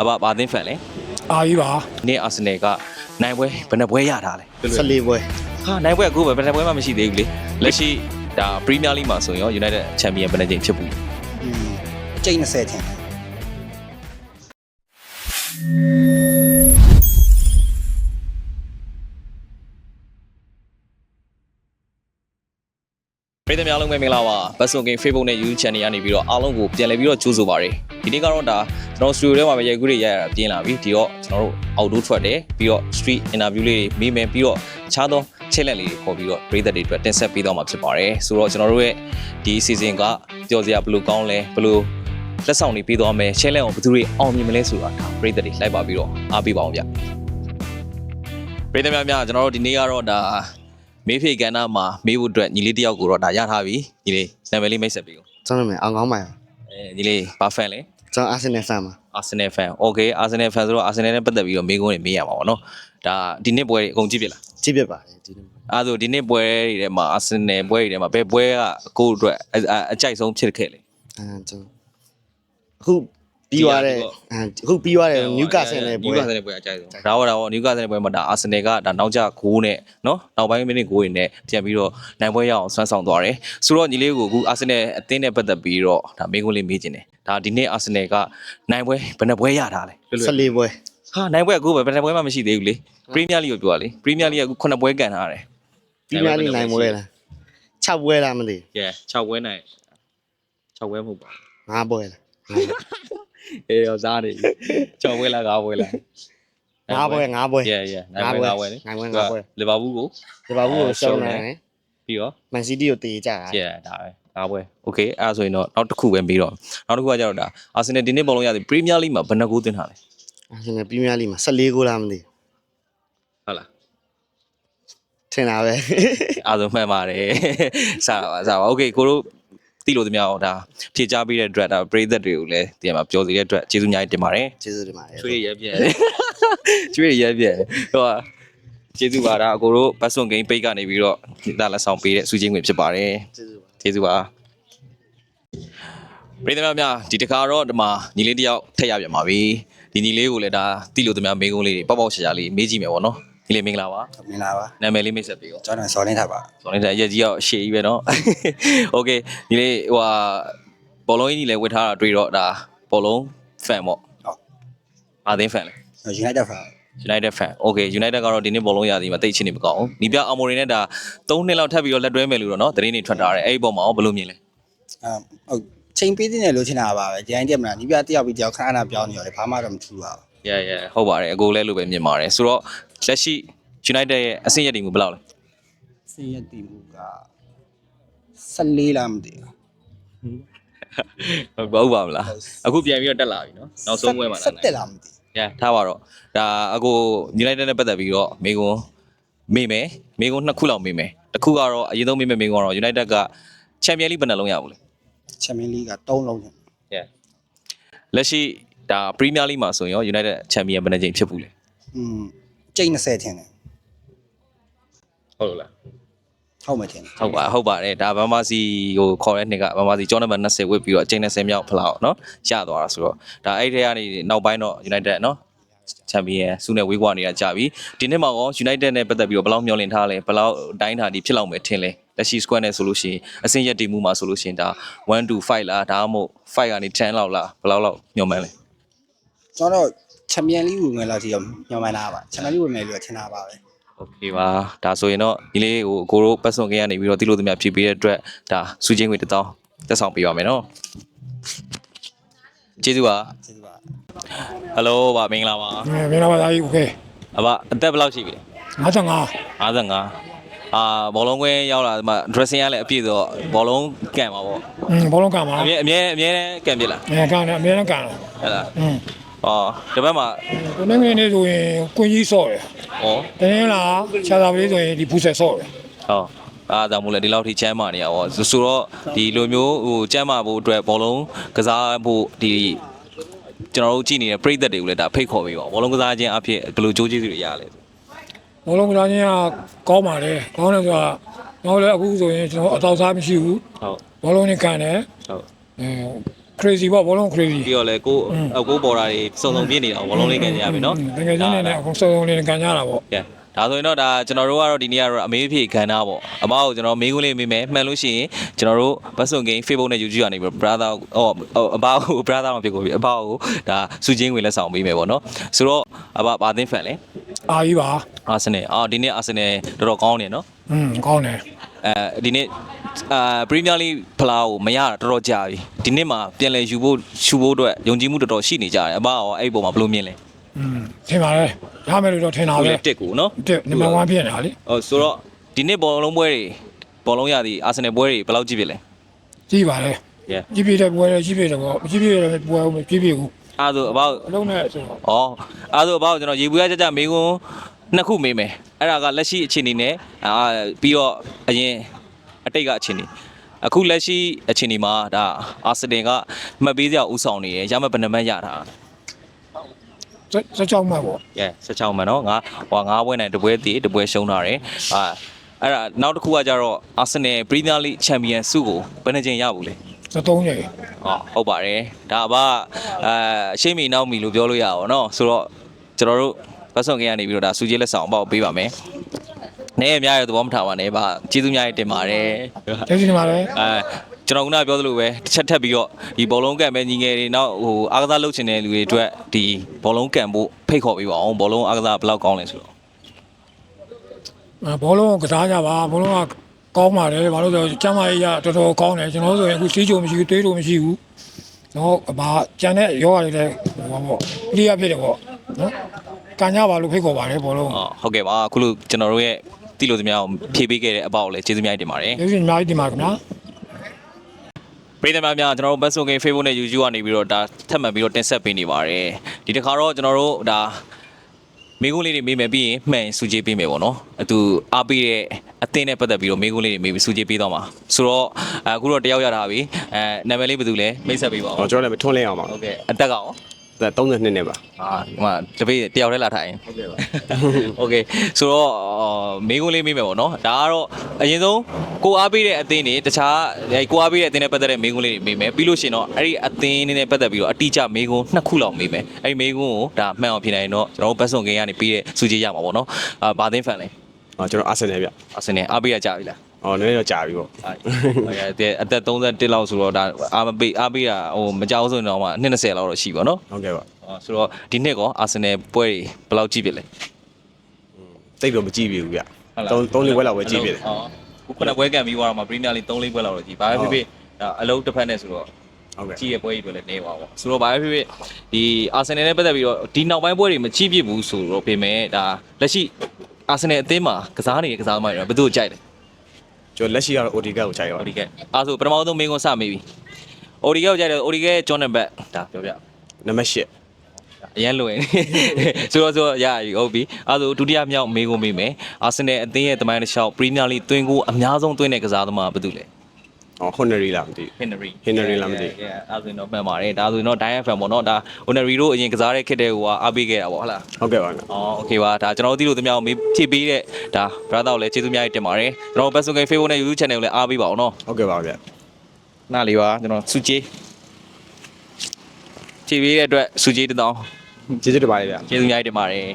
အဘဘာသင်းဖန်လဲအာကြီးပါနေ့အာဆင်နယ်ကနိုင်ပွဲဘယ်နှပွဲရတာလဲ14ပွဲဟာနိုင်ပွဲအခုပဲဘယ်နှပွဲမှမရှိသေးဘူးလေလက်ရှိဒါပရီးမီးယားလိမှာဆိုရင်ရော United Champion ဘယ်နှကြိမ်ဖြစ်ဘူးလဲอืมအကျိတ်20ထင်တယ် ပရိသတ်များအားလုံးပဲမင်္ဂလာပါဘတ်ဆွန်ဂိမ်း Facebook နဲ့ YouTube Channel ကနေပြီးတော့အားလုံးကိုပြန်လည်ပြီးတော့ကြိုးဆိုပါရစေဒီနေ့ကတော့ဒါကျွန်တော် studio ထဲမှာပဲရိုက်ကူးတွေရိုက်ရတာပြင်းလာပြီဒီတော့ကျွန်တော်တို့ outdoor ထွက်တယ်ပြီးတော့ street interview လေးတွေမိမယ်ပြီးတော့ခြားသော challenge လေးတွေခေါ်ပြီးတော့ပရိသတ်တွေအတွက်တင်ဆက်ပေးတော့မှာဖြစ်ပါတယ်ဆိုတော့ကျွန်တော်တို့ရဲ့ဒီ season ကကြော်စရာဘယ်လိုကောင်းလဲဘယ်လိုလက်ဆောင်တွေပေးသွားမယ် challenge ကိုဘယ်သူတွေအောင်မြင်မလဲဆိုတာဒါပရိသတ်တွေလိုက်ပါပြီးတော့အားပေးပါအောင်ဗျပရိသတ်များများကျွန်တော်တို့ဒီနေ့ကတော့ဒါ မေးဖေကဏ္ဍမှာမေးဖို့အတွက်ညီလေးတစ်ယောက်ကိုတော့ဒါရထားပြီညီလေးနာမည်လေးမိတ်ဆက်ပေးဦးကျွန်တော်နာမည်အောင်ကောင်းပါရအဲညီလေးဘာဖန်လဲကျွန်တော်အာဆင်နယ်ဖန်ပါ Arsenal fan okay Arsenal fan ဆိုတော့ Arsenal နဲ့ပတ်သက်ပြီးတော့မေးခွန်းတွေမေးရမှာပေါ့နော်ဒါဒီနှစ်ပွဲတွေအကုန်ကြည့်ပြလားကြည့်ပြပါတယ်ဒီနေ့အဲဒါဆိုဒီနှစ်ပွဲတွေထဲမှာ Arsenal ပွဲတွေထဲမှာဘယ်ပွဲကကိုယ့်အတွက်အအအကြိုက်ဆုံးဖြစ်ခဲ့လဲအဲကျွန်တော်အခု ပြီးသွားတဲ့အဲအခုပြီးသွားတဲ့နျူကာဆယ်နယ်ပွဲနျူကာဆယ်နယ်ပွဲအကြိုက်ဆုံးဒါတော့ဒါတော့နျူကာဆယ်နယ်ပွဲမှာဒါ Arsenal ကဒါနောက်ကျဂိုးနဲ့နော်နောက်ပိုင်းမိနစ်ဂိုးတွေနဲ့ပြန်ပြီးတော့နိုင်ပွဲရအောင်ဆွမ်းဆောင်သွားတယ်ဆိုတော့ညီလေးကိုအခု Arsenal အသင်းနဲ့ပတ်သက်ပြီးတော့ဒါမေးခွန်းလေးမေးခြင်းတယ်ဒါဒီနှစ် Arsenal ကနိုင်ပွဲဘယ်နှပွဲရတာလဲလွယ်လွယ်14ပွဲဟာနိုင်ပွဲအခုပဲဘယ်နှပွဲမှမရှိသေးဘူးလေပရီးမီးယားလိကိုပြောတာလေပရီးမီးယားလိကအခု9ပွဲကန်ထားတယ်ပြီးမှလည်းနိုင်ပွဲလား6ပွဲလားမသိကဲ6ပွဲနိုင်6ပွဲမဟုတ်ပါ5ပွဲလား အေးရောစားနေ6ပွဲလား9ပွဲလား5ပွဲ5ပွဲ yeah yeah နိုင်ပွဲ9ပွဲလေနိုင်ပွဲ9ပွဲလီဗာပူးကိုဒီပါဘူးကိုရှုံးနေတယ်ပြီးတော့မန်စီးတီးကိုတေးကြတာ yeah ဒါပဲ9ပွဲ okay အဲ့ဒါဆိုရင်တော့နောက်တစ်ခုပဲပြီးတော့နောက်တစ်ခုကကျတော့ဒါအာဆင်နယ်ဒီနေ့ပုံလုံးရသည်ပရီးမီးယားလိမှာဘယ်နှဂိုးတင်ထားလဲအာဆင်နယ်ပရီးမီးယားလိမှာ14ဂိုးလားမသိဟုတ်လားထင်တာပဲအားဆုံးမှန်ပါတယ်စားပါစားပါ okay ကိုတို့ တိလို့တမအောင်ဒါဖြည့်ချပေးတဲ့ director ပရိသတ်တွေကိုလည်းဒီမှာပြောစီတဲ့အတွက်ကျေးဇူးအများကြီးတင်ပါတယ်ကျေးဇူးတင်ပါတယ်ချွေးရပြက်ချွေးရပြက်ဟိုကျေးဇူးပါဒါကိုတို့ဘတ်ဆွန်ဂိမ်းပိတ်ကနေပြီးတော့ဒါလက်ဆောင်ပေးတဲ့စူးချင်းဝင်ဖြစ်ပါတယ်ကျေးဇူးပါကျေးဇူးပါပြည်သူများများဒီတစ်ခါတော့ဒီမှာညီလေးတစ်ယောက်ထက်ရပြန်ပါပြီဒီညီလေးကိုလည်းဒါတိလို့တများမေးခွန်းလေးတွေပေါက်ပေါက်ရှာရှာလေးမေးကြည့်မယ်ပေါ့နော် ညီလေးမင်္ဂလာပါ မင်္ဂလာပါ နာမည်လေးမိတ်ဆက်ပေးဦး ကျွန်တော်စော်လင်းထားပါ ဆိုတော့လည်းရက်ကြီးအောင်ရှေ့ကြီးပဲနော်โอเคညီလေးဟိုဟာဘောလုံးကြီးလည်းဝတ်ထားတာတွေ့တော့ဒါဘောလုံး fan ပေါ့ ဟုတ် အာသင်း fan လေ United fan United fan okay United ကတော့ဒီနေ့ဘောလုံးရာသီမှာတိတ်ချင်နေမကောင်းဘူးနီးပြအမိုရီနဲ့ဒါ3နှစ်လောက်ထပ်ပြီးတော့လက်တွဲမယ်လို့တော့နော်သတင်းတွေထွက်တာတယ်အဲ့ဒီပုံမှာရောဘယ်လိုမြင်လဲ အမ်ဟုတ်ချိန်ပေးတဲ့လို့ချင်တာပါပဲဒီတိုင်းတက်မလားညီပြတယောက်ပြီးတယောက်ခဏခဏပြောင်းနေရတယ်ဘာမှတော့မထူပါဘူး yeah yeah ဟုတ်ပါတယ်အကိုလည်းလိုပဲမြင်ပါတယ်ဆိုတော့လက်ရှိ United ရဲ့အဆင့်ရည်တည်မှုဘယ်လောက်လဲစင်ရတီမှုက14လားမသိဘူးဟုတ်ပါဘူးပါမလားအခုပြန်ပြီးတော့တက်လာပြီနော်နောက်ဆုံးပွဲမှာလာဆက်တက်လားမသိရထားပါတော့ဒါအကို United နဲ့ပတ်သက်ပြီးတော့မေကွန်းမေးမယ်မေကွန်းနှစ်ခုလောက်မေးမယ်တစ်ခုကတော့အရင်ဆုံးမေးမယ်မေကွန်းကတော့ United က Champions League ဘယ်နှလုံးရဘူးလဲချန်ပီယံလိက3လုံးတယ် yeah လက်ရှိ ဒါ Premier League မှာဆိုရင်ရော United Champion ဘယ်နှကြိမ်ဖြစ်ဘူးလဲ อืมကျိတ်20ထင်တယ် ဟုတ်လို့လား ဟုတ်မှထင်တယ် ဟုတ်ပါဟုတ်ပါတယ်ဒါဗမာစီကိုခေါ်တဲ့နှစ်ကဗမာစီကျောင်းနံပါတ်20ဝစ်ပြီးတော့အချိန်20မြောက်ဖလောက်เนาะရသွားတာဆိုတော့ဒါအဲ့ထဲကနေနောက်ပိုင်းတော့ United เนาะချန်ပီယံစုနဲ့ဝေးကွာနေတာကြာပြီဒီနှစ်မှာရော United နဲ့ပတ်သက်ပြီးတော့ဘယ်လောက်မျှော်လင့်ထားလဲဘယ်လောက်အတိုင်းထားဒီဖြစ်လောက်မယ်ထင်လဲလက်ရှိ squad နဲ့ဆိုလို့ရှိရင်အဆင့်ရက်တည်မှုမှာဆိုလို့ရှိရင်ဒါ1 to 5လားဒါမှမဟုတ်5ကနေ10လောက်လားဘယ်လောက်လောက်မျှော်မှန်းလဲ ကျွန်တော်ချန်ပီယံလိဝင်မယ်လို့ဒီတော့ညောင်းမလာပါချန်ပီယံလိဝင်မယ်လို့ထင်တာပါပဲ โอเคပါဒါဆိုရင်တော့ဒီလေးဟိုကိုတို့ပတ်စွန်ကင်းကနေပြီးတော့တိလို့သမျှဖြည့်ပေးတဲ့အတွက်ဒါစူးချင်းငွေတစ်တောင်းတက်ဆောင်ပေးပါမယ်နော်ကျေးဇူးပါ ကျေးဇူးပါ ဟယ်လိုပါမင်္ဂလာပါ အဲမင်္ဂလာပါသားကြီးโอเค အဘအသက်ဘယ်လောက်ရှိပြီလဲ 55 55အာဘောလုံးကွင်းရောက်လာဒီမှာ dressing ကလည်းအပြည့်ဆိုတော့ဘောလုံးကန်ပါပေါ့ อืมဘောလုံးကံပါ အမြဲအမြဲအမြဲတမ်းကန်ပြစ်လား အဲကံတယ်အများနဲ့ကံတယ် ဟဲ့လား อืม အော်ဒီဘက်မှာကိုနေငယ်နေဆိုရင်ကွင်းကြီးဆော့တယ်ဩတင်းလာခြာသာပလေးဆိုရင်ဒီဖူးဆက်ဆော့တယ်ဟောအားဒါမို့လဲဒီလောက်ထိချမ်းမာနေရပါဘောဆိုတော့ဒီလိုမျိုးဟိုချမ်းမာဖို့အတွက်ဘောလုံးကစားဖို့ဒီကျွန်တော်တို့ကြည့်နေတဲ့ပြည်သက်တွေကိုလည်းဒါဖိတ်ခေါ်ပေးပါဘောလုံးကစားခြင်းအဖြစ်ဘယ်လိုကြိုးကျေးဇူးတွေရလဲဘောလုံးကစားခြင်းကကောင်းပါလေကောင်းတယ်ဆိုတာတော့လည်းအခုဆိုရင်ကျွန်တော်အတောက်စားမရှိဘူးဟုတ်ဘောလုံးနဲ့ကံတယ်ဟုတ်အဲ crazy ပေါ့ဘောလုံး crazy ပြီးတော့လေကိုအကိုပေါ်တာတွေစုံစုံပြည့်နေတာဘောလုံးလေးကန်ကြရပြီနော်တကယ်ချင်းနေနဲ့အခုစုံစုံလေးကန်ကြတာပေါ့ကဲဒါဆိုရင်တော့ဒါကျွန်တော်တို့ကတော့ဒီနေ့ကတော့အမေးဖြေခန်းသားပေါ့အမကိုကျွန်တော်မေးခွန်းလေးမေးမယ်မှန်လို့ရှိရင်ကျွန်တော်တို့ဘတ်ဆွန်ဂိမ်း Facebook နဲ့ YouTube ကနေပြီး brother ဟောအဘကို brother မဖြစ်ကိုပြီအဘကိုဒါစုချင်းဝင်လက်ဆောင်ပေးမယ်ပေါ့နော်ဆိုတော့အဘဘာသင်းဖန်လဲအာကြီးပါအာဆင်နယ်အာဒီနေ့အာဆင်နယ်တော်တော်ကောင်းနေနော်อืมကောင်းတယ်အဲဒီနေ့ အာပရီးမီးယားလိဖလားကိုမရတာတော်တော်ကြာပြီဒီနေ့မှာပြန်လဲယူဖို့ရှူဖို့အတွက်ယုံကြည်မှုတော်တော်ရှိနေကြတယ်အဘရောအဲ့ဒီပုံမှာဘယ်လိုမြင်လဲอืมထင်ပါလေရမယ်လို့တော့ထင်တာကိုပဲလည်းတက်ကိုနော်တစ်နံပါတ်1ဖြစ်နေတာလေဟိုဆိုတော့ဒီနေ့ဘောလုံးပွဲတွေဘောလုံးရသည်အာဆင်နယ်ပွဲတွေဘယ်လောက်ကြည့်ဖြစ်လဲကြည့်ပါလေ Yeah ကြည့်ပြတဲ့ပွဲလေကြည့်ပြတယ်ပေါ့ကြည့်ပြတယ်ပွဲမကြည့်ပြဘူးအားဆိုအဘောက်အလုံးနဲ့ဆိုတော့ဩအားဆိုအဘောက်ကျွန်တော်ရေဘူးရကြကြမေးခွန်းနှစ်ခုမေးမယ်အဲ့ဒါကလက်ရှိအခြေအနေနဲ့အာပြီးတော့အရင် အတိတ်ကအခြေအနေအခုလက်ရှိအခြေအနေမှာဒါအာဆင်နယ်ကမှတ်ပေးစရာဥဆောင်နေတယ်ရမှတ်ဘယ်နှမှတ်ရတာ စက်ကြောက်မှတ်ပေါ့ ကဲ16မှန်နော်ငါဟိုငါးပွဲနိုင်တပွဲတည်တပွဲရှုံးတာတယ်အာအဲ့ဒါနောက်တစ်ခုကကြတော့အာဆင်နယ်ပရီးမီးယားလိချန်ပီယံဆုကိုဘယ်နှကြိမ်ရဘူးလဲ 73ချိန် ဟောဟုတ်ပါတယ်ဒါအဘအဲရှေ့မီနောက်မီလို့ပြောလို့ရပါတော့เนาะဆိုတော့ကျွန်တော်တို့ဘတ်ဆွန်ကကနေပြီးတော့ဒါစူကြီးလက်ဆောင်အပေါ့ပေးပါမယ် နေအများရဲ့သဘောမထားပါနဲ့ဗျကျေးဇူးများရေးတင်ပါတယ်ကျေးဇူးတင်ပါတယ်အဲကျွန်တော်ကပြောသလိုပဲတစ်ချက်ထပ်ပြီးတော့ဒီဘောလုံးကန်မဲ့ညီငယ်တွေနောက်ဟိုအားကစားလုပ်ချင်တဲ့လူတွေအတွက်ဒီဘောလုံးကန်ဖို့ဖိတ်ခေါ်ပေးပါအောင်ဘောလုံးအားကစားဘယ်လောက်ကောင်းလဲဆိုတော့ဘောလုံးကစားကြပါဘောလုံးကကောင်းပါတယ်ဘာလို့လဲဆိုတော့ကျမ်းမာရေးရတော်တော်ကောင်းတယ်ကျွန်တော်ဆိုရင်အခုစီးချိုမရှိဘူးတွေးလို့မရှိဘူးတော့ဘာကျန်တဲ့ယောဂတွေလည်းဟိုပါပေါ့ပြရဖြစ်တယ်ပေါ့နော်ကန်ကြပါလို့ဖိတ်ခေါ်ပါတယ်ဘောလုံးအော်ဟုတ်ကဲ့ပါအခုလိုကျွန်တော်တို့ရဲ့ တိလို့သမျှကိုဖြည့်ပေးခဲ့တဲ့အပေါ့ကိုလည်းကျေးဇူးများတင်ပါတယ်ကျေးဇူးအများကြီးတင်ပါခင်ဗျာပြည်သူများများကျွန်တော်တို့ Best Game Facebook နဲ့ YouTube ကနေပြီးတော့ဒါထပ်မံပြီးတော့တင်ဆက်ပေးနေပါတယ်ဒီတစ်ခါတော့ကျွန်တော်တို့ဒါမိကုန်းလေးတွေမေးမယ်ပြီးရင်မှန်စူကြေးပေးမယ်ပေါ့နော်အတူအားပေးတဲ့အသင်းနဲ့ပတ်သက်ပြီးတော့မိကုန်းလေးတွေမေးပြီးစူကြေးပေးတော့မှာဆိုတော့အခုတော့တယောက်ရတာပြီအဲနာမည်လေးဘယ်သူလဲမိတ်ဆက်ပေးပါဟောဦးကျွန်တော်လည်းမထွန်းလင်းအောင်ပါဟုတ်ကဲ့အသက်ကရောဒါ 32နှစ်ပါ အာဒီမှာတပည့်တယောက်တည်းလာထိုင်ဟုတ်ကဲ့ပါโอเคဆိုတော့မေးခွန်းလေးမေးမယ်ပေါ့နော်ဒါကတော့အရင်ဆုံးကိုအားပေးတဲ့အသင်းတွေတခြားအဲကိုအားပေးတဲ့အသင်းနဲ့ပတ်သက်တဲ့မေးခွန်းလေးတွေမေးမယ်ပြီးလို့ရှိရင်တော့အဲ့ဒီအသင်းနဲ့ပတ်သက်ပြီးတော့အတိအကျမေးခွန်းနှစ်ခုလောက်မေးမယ်အဲ့ဒီမေးခွန်းကိုဒါမှန်အောင်ဖြေနိုင်ရင်တော့ကျွန်တော်တို့ဘတ်ဆွန်ဂိမ်းကနေပြီးတဲ့စူကြီးရမှာပေါ့နော်အာဘာသင်းဖန်လဲ ဟောကျွန်တော်အာဆင်နယ်ဗျ အစနေအားပေးရကြပြီလား ဟောနည်းနည်းတော့ကြာပြီပေါ့ဟုတ်ကဲ့တဲ့အသက်31လောက်ဆိုတော့ဒါအားမပေးအားပေးတာဟိုမကြောက်ဆိုရင်တော့မှ20လောက်တော့ရှိပါတော့ဟုတ်ကဲ့ပါအော်ဆိုတော့ဒီနှစ်ကောအာဆင်နယ်ပွဲတွေဘယ်လောက်ကြည့်ဖြစ်လဲတိတ်တော့မကြည့်ပြီဘူးဗျသုံးသုံးလေးဝက်လောက်ပဲကြည့်ပြီတယ်အော်ခုခုနပွဲကန်ပြီးသွားတော့မှပရီးမီးယားလိ3လေးပွဲလောက်တော့ကြည့်ဘာပဲဖြစ်ဖြစ်ဒါအလုံးတစ်ဖက်နဲ့ဆိုတော့ဟုတ်ကဲ့ကြည့်ရပွဲကြီးတွေလည်းနေပါပေါ့ဆိုတော့ဘာပဲဖြစ်ဖြစ်ဒီအာဆင်နယ်နဲ့ပတ်သက်ပြီးတော့ဒီနောက်ပိုင်းပွဲတွေမကြည့်ဖြစ်ဘူးဆိုတော့ပြင်မဲ့ဒါလက်ရှိအာဆင်နယ်အသင်းမှာကစားနေတဲ့ကစားသမားတွေဘယ်သူကိုကြိုက်လဲ ကျွန်တော်လက်ရှိကတော့ OD ကကိုခြိုက်ရောအိုဒီကဲအားဆိုပထမဆုံးမင်းကိုစမေးပြီအိုဒီကကိုကြိုက်တယ်အိုဒီကဂျွန်နံပါတ်ဒါပြောပြနံပါတ်8အရန်လွယ်ဆိုတော့ဆိုတော့ရပြီဟုတ်ပြီအဲဆိုဒုတိယမြောက်မေးခွန်းမေးမယ်အာဆင်နယ်အသင်းရဲ့တမိုင်းတစ်လျှောက်ပရီးမီးယားလိသွင်းကိုအများဆုံးသွင်းတဲ့ကစားသမားကဘယ်သူလဲ ဟော Honnery လားမသိ Henry Henry လားမသိ အဲအဲဆိုရင်တော့မှန်ပါတယ်ဒါဆိုရင်တော့ Diane fan ပေါ့နော်ဒါ Henry တို့အရင်ကစားတဲ့ခစ်တဲ့ဟိုကအားပေးခဲ့တာပေါ့ဟုတ်လား ဟုတ်ကဲ့ပါဗျ အော်โอเคပါဒါကျွန်တော်တို့သိလို့တမအောင်မေးဖြည့်ပေးတဲ့ဒါ brother ကိုလည်းကျေးဇူးများကြီးတင်ပါတယ်ကျွန်တော် Best Game Facebook နဲ့ YouTube channel ကိုလည်းအားပေးပါအောင်နော် ဟုတ်ကဲ့ပါဗျ နားလေးပါကျွန်တော်စုကြည်ဖြည့်ပေးတဲ့အတွက်စုကြည်တစ်တောင်း ကျေးဇူးတင်ပါတယ်ဗျ ကျေးဇူးများကြီးတင်ပါတယ်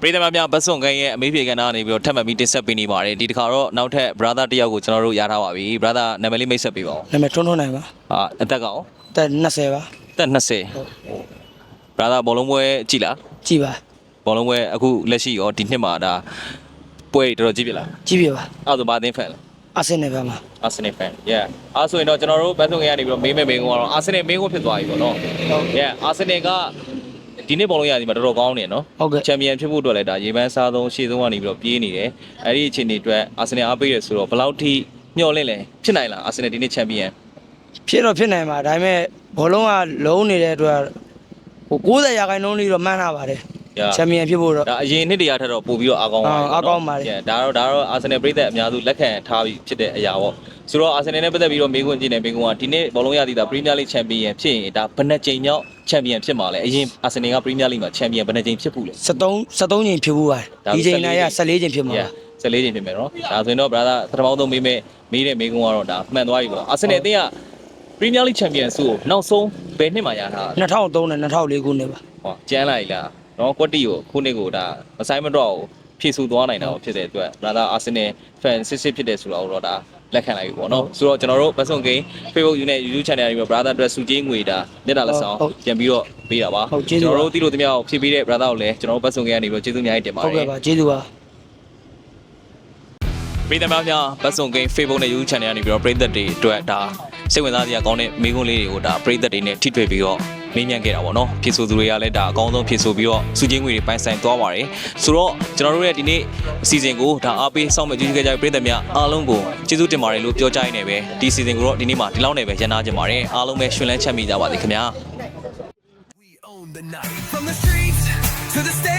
ပြည်သူများများဘတ်ဆွန်ကိုင်းရဲ့အမေးဖြေကဏ္ဍကနေပြီးတော့ထပ်မံပြီးတင်ဆက်ပေးနေပါတယ်ဒီတစ်ခါတော့နောက်ထပ် brother တစ်ယောက်ကိုကျွန်တော်တို့ရထားပါပြီ brother နာမည်လေးမိတ်ဆက်ပေးပါဦးနာမည်ထွန်းထွန်းနိုင်ပါအာအသက်ကရောတက်20ပါတက်20 brother ဘောလုံးပွဲကြည်လားကြည်ပါဘောလုံးပွဲအခုလက်ရှိရောဒီနှစ်မှာဒါပွဲတော်တော်ကြည့်ပြလားကြည်ပြပါအဲ့ဒါဆိုဘာအသင်းဖန်လဲအာဆင်နယ်ပါမှာ Arsenal fan yeah အဲ့ဆိုရင်တော့ကျွန်တော်တို့ဘတ်ဆွန်ကိုင်းကနေပြီးတော့မေးမဲ့မေးခွန်းကတော့ Arsenal မေးခွန်းဖြစ်သွားပြီပေါ့နော် yeah Arsenal က ဒီနေ့ဘောလုံးရသည်မှာတော်တော်ကောင်းနေနော်ဟုတ်ကဲ့ချန်ပီယံဖြစ်ဖို့အတွက်လည်းဒါရေပန်းစားဆုံးရှေ့ဆုံးကနေပြီးတော့ပြေးနေတယ်အဲ့ဒီအခြေအနေအတွက်အာဆင်နယ်အားပေးရဆိုတော့ဘယ်လောက်ထိမျှော်လင့်လဲဖြစ်နိုင်လားအာဆင်နယ်ဒီနေ့ချန်ပီယံဖြစ်တော့ဖြစ်နိုင်ပါဒါပေမဲ့ဘောလုံးကလုံးနေတဲ့အတွက်ဟို90ရာခိုင်နှုန်းလေးတော့မှန်းထားပါတယ် ချန်ပီယံဖြစ်ဖို့တော့ဒါအရင်နှစ်တည်းရထက်တော့ပို့ပြီးတော့အားကောင်းပါအာအားကောင်းပါတယ်ဒါတော့ဒါတော့အာဆင်နယ်ပြည်သက်အများစုလက်ခံထားပြီးဖြစ်တဲ့အရာပေါ့ဆိုတော့အာဆင်နယ်နဲ့ပတ်သက်ပြီးတော့မေးခွန်းကြည့်နေမေးခွန်းကဒီနေ့ဘောလုံးရသည်ဒါပရီးမီးယားလိချန်ပီယံဖြစ်ရင်ဒါဘယ်နှကြိမ်မြောက်ချန်ပီယံဖြစ်မှာလဲအရင်အာဆင်နယ်ကပရီးမီးယားလိမှာချန်ပီယံဘယ်နှကြိမ်ဖြစ်ဘူးလဲ73 73ချိန်ဖြစ်ဖို့ပါဒီချိန်နိုင်ရ14ချိန်ဖြစ်မှာပါ14ချိန်ဖြစ်မယ်နော်ဒါဆိုရင်တော့ brother ပထမဆုံးမေးမဲ့မေးတဲ့မေးခွန်းကတော့ဒါမှန်သွားပြီပေါ့အာဆင်နယ်အသင်းက Premier League Champion ဆုကိုနောက်ဆုံးဘယ်နှစ်မှာရထားလဲ2003နဲ့2004ခုနှစ်ပါဟောကျန်းလိုက်လား နော်ကွက်တီကိုခုနှစ်ကိုဒါမဆိုင်မတော့ဖြည့်ဆူသွားနိုင်တာဖြစ်တဲ့အတွက် brother Arsenal fan စစ်စစ်ဖြစ်တဲ့ဆိုတော့တော့ဒါလက်ခံလိုက်ပြီပေါ့နော်ဆိုတော့ကျွန်တော်တို့ Basson Game Facebook နဲ့ YouTube channel တွေမှာ brother အတွက်စုချင်းငွေဒါမျက်နှာလက်ဆောင်ပြန်ပြီးတော့ပေးတာပါကျွန်တော်တို့တီးလို့တမယောက်ဖြည့်ပေးတဲ့ brother ကိုလည်းကျွန်တော်တို့ Basson Game ကနေပြီးတော့ကျေးဇူးအများကြီးတင်ပါတဟုတ်ယ်ကဲ့ပါကျေးဇူးပါပြည်သူများများပတ်စုံကိန်း Facebook နဲ့ YouTube channel ကနေပြီးတော့ပရိသတ်တွေအတွက်ဒါစိတ်ဝင်စားစရာကောင်းတဲ့မိကုန်းလေးတွေကိုဒါပရိသတ်တွေနဲ့ထိတွေ့ပြီးတော့ မေးမြန်းခဲ့တာပေါ့နော်ဖြည့်ဆိုသူတွေကလည်းဒါအကောင်းဆုံးဖြည့်ဆိုပြီးတော့စုချင်းငွေတွေပိုင်ဆိုင်သွားပါတယ်ဆိုတော့ကျွန်တော်တို့ရဲ့ဒီနေ့အစီအစဉ်ကိုဒါအားပေးစောင့်မဲ့ကြည့်ခဲ့ကြတဲ့ပရိသတ်များအားလုံးကိုကျေးဇူးတင်ပါတယ်လို့ပြောကြရနေပဲဒီစီစဉ်ကိုတော့ဒီနေ့မှာဒီလောက်နဲ့ပဲရန်နာကြပါတယ်အားလုံးပဲရှင်လန်းချက်မိကြပါစေခင်ဗျာ We own the night. From the streets to the stage.